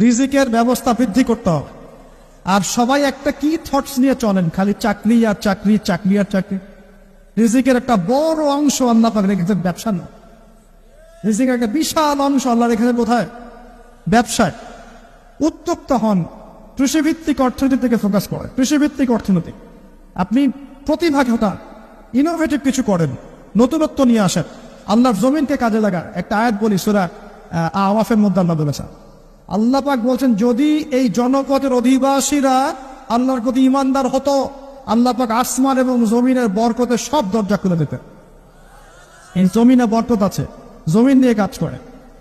রিজিকের ব্যবস্থা বৃদ্ধি করতে হবে। আর সবাই একটা কি থটস নিয়ে চলেন? খালি চাকরি আর চাকরি চাকরি আর চাকরি। রিজিকের একটা বড় অংশ আল্লাহ পাক রেখেছেন ব্যবসা না। রিজিকের একটা বিশাল অংশ আল্লাহ রেখেছেন কোথায় ব্যবসায় উত্তপ্ত হন। কৃষিভিত্তিক অর্থনীতি থেকে ফোকাস করে। কৃষিভিত্তিক অর্থনীতি। আপনি প্রতিভা ঘটান ইনোভেটিভ কিছু করেন, নতুনত্ব নিয়ে আসেন। আল্লাহর জমিনকে কাজে লাগান। একটা আয়াত বলি, সুরা আওয়াফের মধ্যে আল্লাহ বলেছেন আল্লাহ পাক বলছেন, যদি এই জনপদের অধিবাসীরা আল্লাহর প্রতি ইমানদার হতো, আল্লাহ পাক আসমান এবং জমিনের বরকতের সব দরজা খুলে দিতেন। এই জমিনে বরকত আছে, জমিন নিয়ে কাজ করে,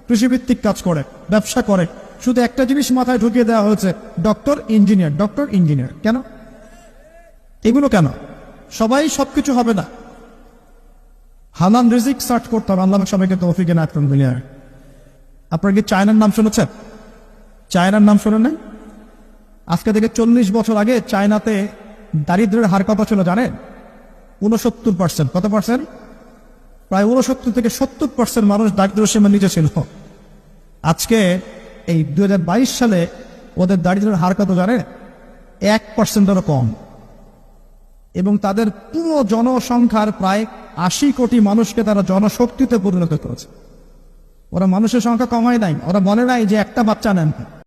কৃষিভিত্তিক কাজ করে, ব্যবসা করে। শুধু একটা জিনিস মাথায় ঢুকিয়ে দেওয়া হয়েছে, ডক্টর ইঞ্জিনিয়ার ডক্টর ইঞ্জিনিয়ার। কেন? এগুলো কেন? সবাই সবকিছু হবে না। হালান রিজিক সার্চ করতে হবে। আল্লাহ সবাইকে তৌফিকে না দুনিয়ায় আপনার কি চায়নার নাম শুনেছেন? চায়নার নাম শোনেন নাই? আজকে থেকে চল্লিশ বছর আগে চায়নাতে দারিদ্রের হার কত ছিল জানেন? উনসত্তর পার্সেন্ট কত পার্সেন্ট প্রায় উনসত্তর থেকে সত্তর পার্সেন্ট মানুষ দারিদ্র সীমার নিচে ছিল। আজকে এই দু হাজার বাইশ সালে ওদের দারিদ্রের হার কত জানে এক পার্সেন্টেরও কম। এবং তাদের পুরো জনসংখ্যার প্রায় আশি কোটি মানুষকে তারা জনশক্তিতে পরিণত করেছে। ওরা মানুষের সংখ্যা কমায় নাই। ওরা বলে নাই যে একটা বাচ্চা নেন।